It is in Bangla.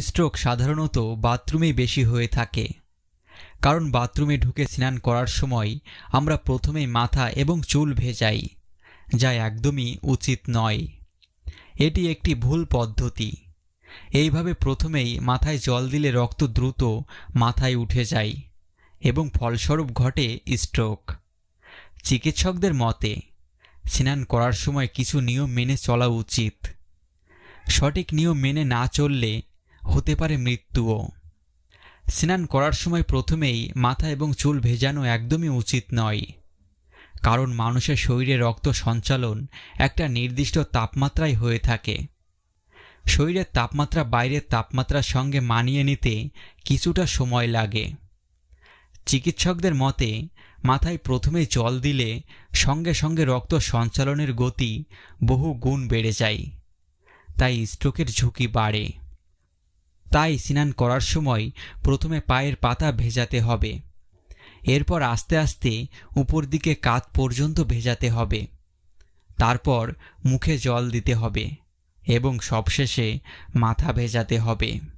স্ট্রোক সাধারণত বাথরুমেই বেশি হয়ে থাকে। কারণ বাথরুমে ঢুকে স্নান করার সময় আমরা প্রথমেই মাথা এবং চুল ভেজাই, যা একদমই উচিত নয়। এটি একটি ভুল পদ্ধতি। এইভাবে প্রথমেই মাথায় জল দিলে রক্ত দ্রুত মাথায় উঠে যায় এবং ফলস্বরূপ ঘটে স্ট্রোক। চিকিৎসকদের মতে, স্নান করার সময় কিছু নিয়ম মেনে চলা উচিত। সঠিক নিয়ম মেনে না চললে হতে পারে মৃত্যুও। স্নান করার সময় প্রথমেই মাথা এবং চুল ভেজানো একদমই উচিত নয়। কারণ মানুষের শরীরে রক্ত সঞ্চালন একটা নির্দিষ্ট তাপমাত্রায় হয়ে থাকে। শরীরের তাপমাত্রা বাইরের তাপমাত্রার সঙ্গে মানিয়ে নিতে কিছুটা সময় লাগে। চিকিৎসকদের মতে, মাথায় প্রথমে জল দিলে সঙ্গে সঙ্গে রক্ত সঞ্চালনের গতি বহু গুণ বেড়ে যায়। তাই স্ট্রোকের ঝুঁকি বাড়ে। তাই স্নান করার সময় প্রথমে পায়ের পাতা ভেজাতে হবে। এরপর আস্তে আস্তে উপর দিকে কাত পর্যন্ত ভেজাতে হবে। তারপর মুখে জল দিতে হবে এবং সবশেষে মাথা ভেজাতে হবে।